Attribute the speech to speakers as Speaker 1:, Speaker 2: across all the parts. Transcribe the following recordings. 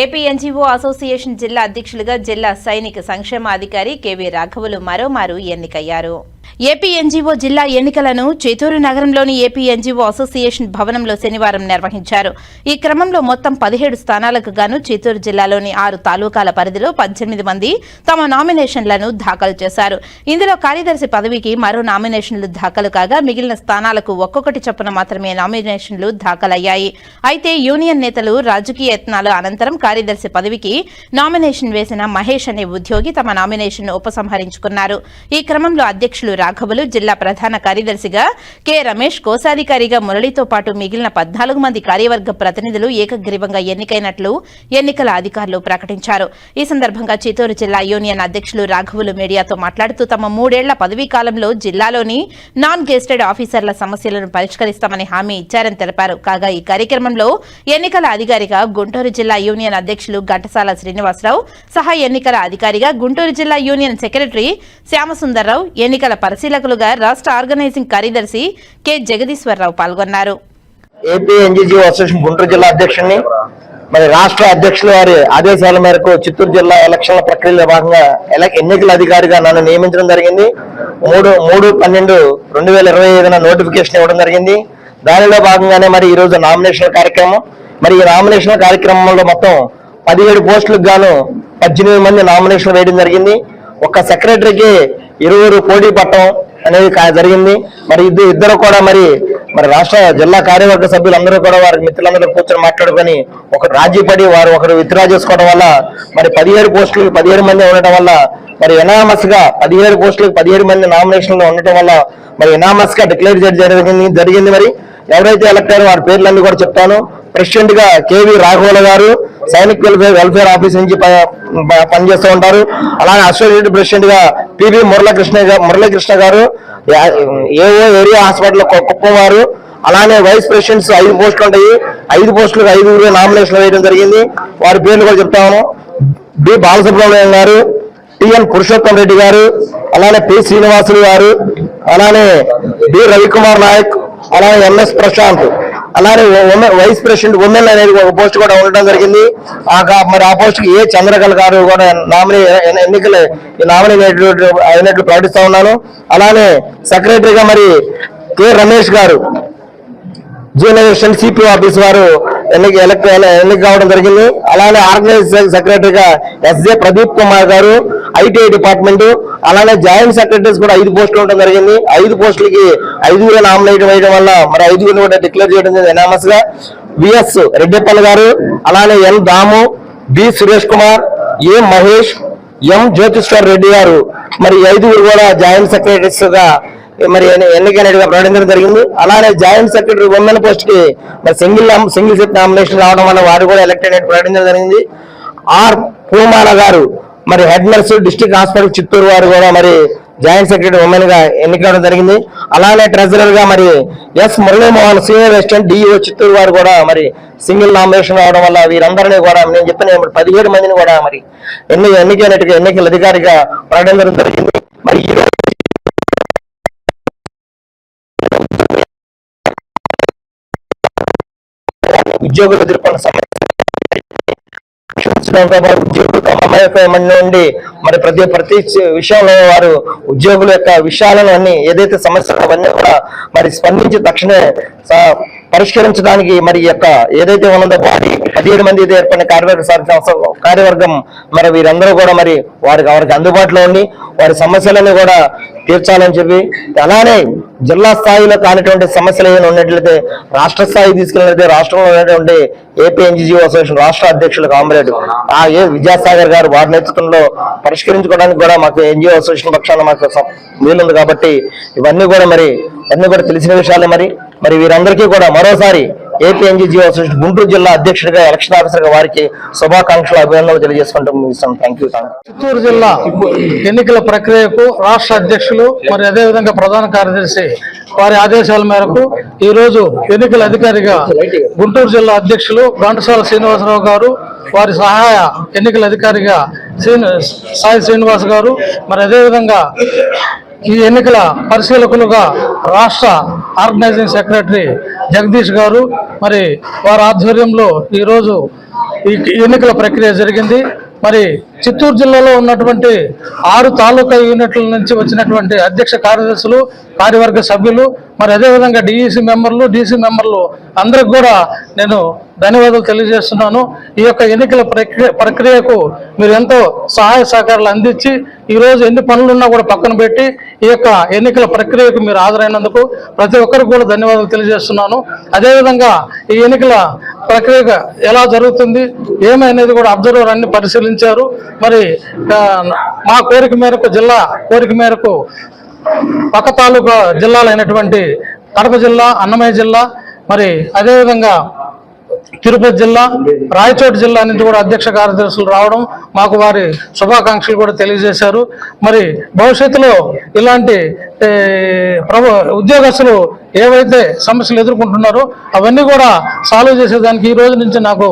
Speaker 1: AP NGO association జిల్లా అధ్యక్షులుగా జిల్లా సైనిక సంక్షేమ అధికారి కెవి రాఘవులు మరోమారు ఎన్నికయ్యారు. ఏపీ ఎన్జీఓ జిల్లా ఎన్నికలను చిత్తూరు నగరంలోని ఏపీ ఎన్జీఓ అసోసియేషన్ భవనంలో శనివారం నిర్వహించారు. ఈ క్రమంలో మొత్తం పదిహేడు స్థానాలకు గాను చిత్తూరు జిల్లాలోని ఆరు తాలూకాల పరిధిలో పద్దెనిమిది మంది తమ నామినేషన్లను దాఖలు చేశారు. ఇందులో కార్యదర్శి పదవికి మరో నామినేషన్లు దాఖలు కాగా మిగిలిన స్థానాలకు ఒక్కొక్కటి చొప్పున మాత్రమే నామినేషన్లు దాఖలయ్యాయి. అయితే యూనియన్ నేతలు రాజకీయ యత్నాల అనంతరం కార్యదర్శి పదవికి నామినేషన్ వేసిన మహేష్ అనే ఉద్యోగి తమ నామినేషన్ ఉపసంహరించుకున్నారు. ఈ క్రమంలో అధ్యక్షులు రాఘవులు జిల్లా ప్రధాన కార్యదర్శిగా కె. రమేష్ కోశాధికారిగా మురళితో పాటు మిగిలిన పద్నాలుగు మంది కార్యవర్గ ప్రతినిధులు ఏకగ్రీవంగా ఎన్నికైనట్లు ఎన్నికల అధికారులు ప్రకటించారు. ఈ సందర్భంగా చిత్తూరు జిల్లా యూనియన్ అధ్యక్షులు రాఘవులు మీడియాతో మాట్లాడుతూ తమ మూడేళ్ళ పదవీ కాలంలో జిల్లాలోని నాన్ గెస్టెడ్ ఆఫీసర్ల సమస్యలను పరిష్కరిస్తామని హామీ ఇచ్చారని తెలిపారు. కాగా ఈ కార్యక్రమంలో ఎన్నికల అధికారిగా గుంటూరు జిల్లా యూనియన్ అధ్యక్షులు ఘంటసాల శ్రీనివాసరావు సహా ఎన్నికల అధికారిగా గుంటూరు జిల్లా యూనియన్ సెక్రటరీ శ్యామసుందర్రావు ఎన్నికల పరిశీలకులుగా రాష్ట్ర ఆర్గనైజింగ్ కార్యదర్శి కె. జగదీశ్వరరావు పాల్గొన్నారు.
Speaker 2: ఏపీ ఎన్జీజీ అసోసియేషన్ గుంటూరు జిల్లా అధ్యక్షుడిని మరి రాష్ట్ర అధ్యక్షుల వారి ఆదేశాల మేరకు చిత్తూరు జిల్లా ఎలక్షన్ల ప్రక్రియలో భాగంగా ఎన్నికల అధికారిగా నన్ను నియమించడం జరిగింది. మూడు మూడు పన్నెండు రెండు వేల ఇరవై ఐదున నోటిఫికేషన్ ఇవ్వడం జరిగింది. దానిలో భాగంగానే మరి ఈ రోజు నామినేషన్ కార్యక్రమం. మరి ఈ నామినేషన్ కార్యక్రమంలో మొత్తం పదిహేడు పోస్టులకు గాను పద్దెనిమిది మంది నామినేషన్ వేయడం జరిగింది. ఒక సెక్రటరీకి ఇరువురు పోటీ పట్టడం అనేది జరిగింది. మరి ఇద్దరు ఇద్దరు కూడా మరి మరి రాష్ట్ర జిల్లా కార్యవర్గ సభ్యులందరూ కూడా వారి మిత్రులందరూ కూర్చొని మాట్లాడుకొని ఒకరు రాజీపడి వారు ఒకరు విత్డ్రా చేసుకోవడం వల్ల మరి పదిహేడు పోస్టులకు పదిహేడు మంది ఉండటం వల్ల మరి ఎనామస్గా పదిహేడు పోస్టులకు పదిహేడు మంది నామినేషన్లు ఉండటం వల్ల మరి ఎనామస్గా డిక్లేర్ చేయడం జరిగింది జరిగింది మరి. ఎవరైతే ఎలక్ట్ అయ్యారో వారి పేర్లన్నీ కూడా చెప్తాను. ప్రెసిడెంట్గా కేవీ రాఘవుల గారు సైనిక్ వెల్ఫేర్ వెల్ఫేర్ ఆఫీస్ నుంచి ప- పనిచేస్తూ ఉంటారు. అలాగే అసోసియేట్ ప్రెసిడెంట్గా పిబి మురళకృష్ణ మురళీకృష్ణ గారు ఏఓ ఏరియా హాస్పిటల్ కు- కుప్పం వారు అలానే వైస్ ప్రెసిడెంట్స్ ఐదు పోస్టులు ఉంటాయి. ఐదు పోస్టులకు ఐదుగురు నామినేషన్ వేయడం జరిగింది. వారి పేర్లు కూడా చెప్తాను బి బాలసుబ్రహ్మణ్యం గారు టిఎన్ పురుషోత్తం రెడ్డి గారు అలానే పి శ్రీనివాసులు గారు అలానే బి రవికుమార్ నాయక్ అలానే ఎంఎస్ ప్రశాంత్. అలానే ఉమెన్ వైస్ ప్రెసిడెంట్ ఉమెన్ అనేది ఒక పోస్ట్ కూడా ఉండడం జరిగింది. ఆ మరి ఆ పోస్ట్ ఏ చంద్రకళ గారు కూడా నామినీ ఎన్నికలు నామినీ అయినట్లు ప్రకటిస్తా ఉన్నాను. అలానే సెక్రటరీగా మరి కె రమేష్ గారు జూనియర్ సిపి ఆఫీస్ వారు ఎన్నిక ఎన్నిక కావడం జరిగింది. అలానే ఆర్గనైజేషన్ సెక్రటరీగా S J Pradeep Kumar garu ITI department అలానే జాయింట్ సెక్రటరీస్ కూడా ఐదు పోస్టులు ఉండడం జరిగింది. ఐదు పోస్టులకి ఐదుగురు నామినేట్ వేయడం వల్ల మరి ఐదుగురు కూడా డిక్లేర్ చేయడం జరిగింది ఎనామస్గా. విఎస్ రెడ్డిపల్లి గారు అలానే N Damu B Suresh Kumar A Mahesh M Jyothishwar Reddy garu. మరి ఐదుగురు కూడా జాయింట్ సెక్రటరీస్గా మరి ఎన్నికైనట్టుగా ప్రకటించడం జరిగింది. అలానే జాయింట్ సెక్రటరీ ఉమెన్ పోస్ట్కి మరి సింగిల్ సింగిల్ సీట్ నామినేషన్ రావడం వల్ల వారు కూడా ఎలక్ట్ అయినట్టు ప్రకటించడం జరిగింది. ఆర్ పూమాల గారు మరి head nurse district hospital Chittoor వారు కూడా మరి జాయింట్ సెక్రటరీ ఉమెన్గా ఎన్నికవడం జరిగింది. అలానే ట్రెజరర్గా మరి S Muralimohan senior assistant DEO Chittoor వారు కూడా మరి సింగిల్ నామినేషన్ రావడం వల్ల వీరందరినీ కూడా నేను చెప్పిన పదిహేడు మందిని కూడా మరి ఎన్ని ఎన్నికైనట్టుగా ఎన్నికల అధికారిగా ప్రకటించడం జరిగింది మరి ఈ రోజు ఉద్యోగులు ఎదుర్కొన్న సమయం సమస్య ఉద్యోగులు తమ నుండి మరి ప్రతి ప్రతి విషయంలో వారు ఉద్యోగుల యొక్క విషయాలను అన్ని ఏదైతే సమస్యలు అవన్నీ కూడా మరి స్పందించి తక్షణమే పరిష్కరించడానికి మరి యొక్క ఏదైతే ఉన్నదో వారి పదిహేడు మంది ఏర్పడిన కార్యవర్గ కార్యవర్గం. మరి వీరందరూ కూడా మరి వారికి వారికి అందుబాటులో ఉండి వారి సమస్యలను కూడా తీర్చాలని చెప్పి అలానే జిల్లా స్థాయిలో కానిటువంటి సమస్యలు ఏమైనా ఉన్నట్లయితే రాష్ట్ర స్థాయి తీసుకెళ్ళినట్లయితే రాష్ట్రంలో ఉన్నటువంటి ఏపీ ఎన్జీజీ అసోసియేషన్ రాష్ట్ర అధ్యక్షులు కామరేడు ఆ ఏ విద్యాసాగర్ గారు వారి నేతృత్వంలో పరిష్కరించుకోవడానికి కూడా మాకు ఎన్జిఓ అసోసియేషన్ పక్షాన మాకు వీలుంది కాబట్టి ఇవన్నీ కూడా మరి అన్ని కూడా తెలిసిన విషయాలు మరి. మరి వీరందరికీ కూడా మరోసారి ఏపీఎన్జీ జీవో అసోసియేషన్ గుంటూరు జిల్లా అధ్యక్షుడిగా ఎలక్షన్ ఆఫీసర్ వారికి శుభాకాంక్షలు అభినందనలు తెలియజేసుకుంటూ ముగిస్తాం థ్యాంక్ యూ
Speaker 3: చిత్తూరు జిల్లా ఎన్నికల ప్రక్రియకు రాష్ట్ర అధ్యక్షులు మరి అదేవిధంగా ప్రధాన కార్యదర్శి వారి ఆదేశాల మేరకు ఈ రోజు ఎన్నికల అధికారిగా గుంటూరు జిల్లా అధ్యక్షులు ఘంటసాల శ్రీనివాసరావు గారు వారి సహాయ ఎన్నికల అధికారిగా శ్రీని సాయి శ్రీనివాస్ గారు మరి అదేవిధంగా ఈ ఎన్నికల పరిశీలకులుగా రాష్ట్ర ఆర్గనైజింగ్ సెక్రటరీ జగదీష్ గారు మరి వారి ఆధ్వర్యంలో ఈరోజు ఈ ఎన్నికల ప్రక్రియ జరిగింది. మరి చిత్తూరు జిల్లాలో ఉన్నటువంటి ఆరు తాలూకా యూనిట్ల నుంచి వచ్చినటువంటి అధ్యక్ష కార్యదర్శులు కార్యవర్గ సభ్యులు మరి అదేవిధంగా డిఈసి మెంబర్లు డీసీ మెంబర్లు అందరికి కూడా నేను ధన్యవాదాలు తెలియజేస్తున్నాను. ఈ యొక్క ఎన్నికల ప్రక్రియ ప్రక్రియకు మీరు ఎంతో సహాయ సహకారాలు అందించి ఈరోజు ఎన్ని పనులున్నా కూడా పక్కన పెట్టి ఈ యొక్క ఎన్నికల ప్రక్రియకు మీరు హాజరైనందుకు ప్రతి ఒక్కరికి కూడా ధన్యవాదాలు తెలియజేస్తున్నాను. అదేవిధంగా ఈ ఎన్నికల ప్రక్రియ ఎలా జరుగుతుంది ఏమనేది కూడా అబ్జర్వర్ అన్ని పరిశీలించారు. మరి మా కోరిక మేరకు జిల్లా కోరిక మేరకు పక్క తాలూకా జిల్లాలైనటువంటి కడప జిల్లా అన్నమయ్య జిల్లా మరి అదేవిధంగా తిరుపతి జిల్లా రాయచోటి జిల్లా నుంచి కూడా అధ్యక్ష కార్యదర్శులు రావడం మాకు వారి శుభాకాంక్షలు కూడా తెలియజేశారు. మరి భవిష్యత్తులో ఇలాంటి ప్రభు ఉద్యోగస్తులు ఏవైతే సమస్యలు ఎదుర్కొంటున్నారో అవన్నీ కూడా సాల్వ్ చేసేదానికి ఈ రోజు నుంచి నాకు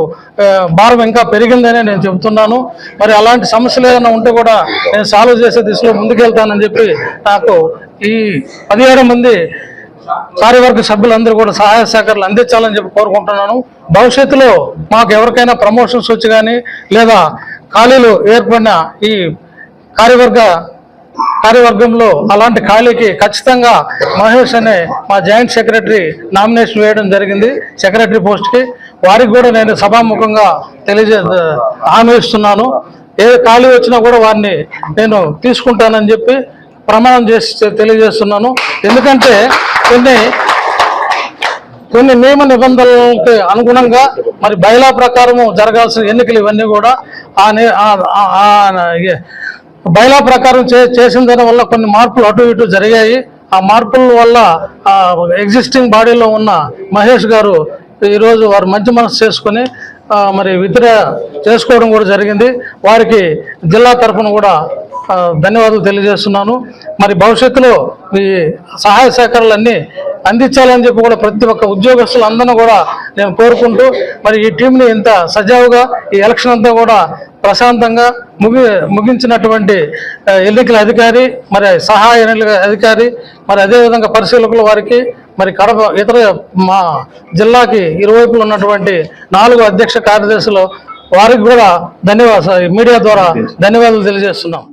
Speaker 3: భారం ఇంకా పెరిగిందనే నేను చెబుతున్నాను. మరి అలాంటి సమస్యలు ఏదైనా ఉంటే కూడా నేను సాల్వ్ చేసే దిశలో ముందుకెళ్తానని చెప్పి నాకు ఈ పదిహేడు మంది కార్యవర్గ సభ్యులందరూ కూడా సహాయ సహకారాలు అందించాలని చెప్పి కోరుకుంటున్నాను. భవిష్యత్తులో మాకు ఎవరికైనా ప్రమోషన్స్ వచ్చి కానీ లేదా ఖాళీలు ఏర్పడిన ఈ కార్యవర్గ కార్యవర్గంలో అలాంటి ఖాళీకి ఖచ్చితంగా మహేష్ అనే మా జాయింట్ సెక్రటరీ నామినేషన్ వేయడం జరిగింది సెక్రటరీ పోస్ట్కి. వారికి కూడా నేను సభాముఖంగా తెలియజే హామీ ఇస్తున్నాను. ఏ ఖాళీ వచ్చినా కూడా వారిని నేను తీసుకుంటానని చెప్పి ప్రమాణం చేసి తెలియజేస్తున్నాను. ఎందుకంటే కొన్ని కొన్ని నియమ నిబంధనలకు అనుగుణంగా మరి బయలా ప్రకారము జరగాల్సిన ఎన్నికలు ఇవన్నీ కూడా ఆ బయలా ప్రకారం చే చేసిన దాని వల్ల కొన్ని మార్పులు అటు ఇటు జరిగాయి. ఆ మార్పుల వల్ల ఎగ్జిస్టింగ్ బాడీలో ఉన్న మహేష్ గారు ఈరోజు వారు మంచి మనసు చేసుకుని మరి విత్డ్రా చేసుకోవడం కూడా జరిగింది. వారికి జిల్లా తరఫున కూడా ధన్యవాదాలు తెలియజేస్తున్నాను. మరి భవిష్యత్తులో ఈ సహాయ సహకారాలన్నీ అందించాలని చెప్పి కూడా ప్రతి ఒక్క ఉద్యోగస్తులందరినీ కూడా నేను కోరుకుంటూ మరి ఈ టీంని ఇంత సజావుగా ఈ ఎలక్షన్ అంతా కూడా ప్రశాంతంగా ముగి ముగించినటువంటి ఎన్నికల అధికారి మరి సహాయ ఎన్నికల అధికారి మరి అదేవిధంగా పరిశీలకుల వారికి మరి కడప ఇతర మా జిల్లాకి ఇరువైపులు ఉన్నటువంటి నాలుగు అధ్యక్ష కార్యదర్శులు వారికి కూడా ధన్యవాదాలు మీడియా ద్వారా ధన్యవాదాలు తెలియజేస్తున్నాం.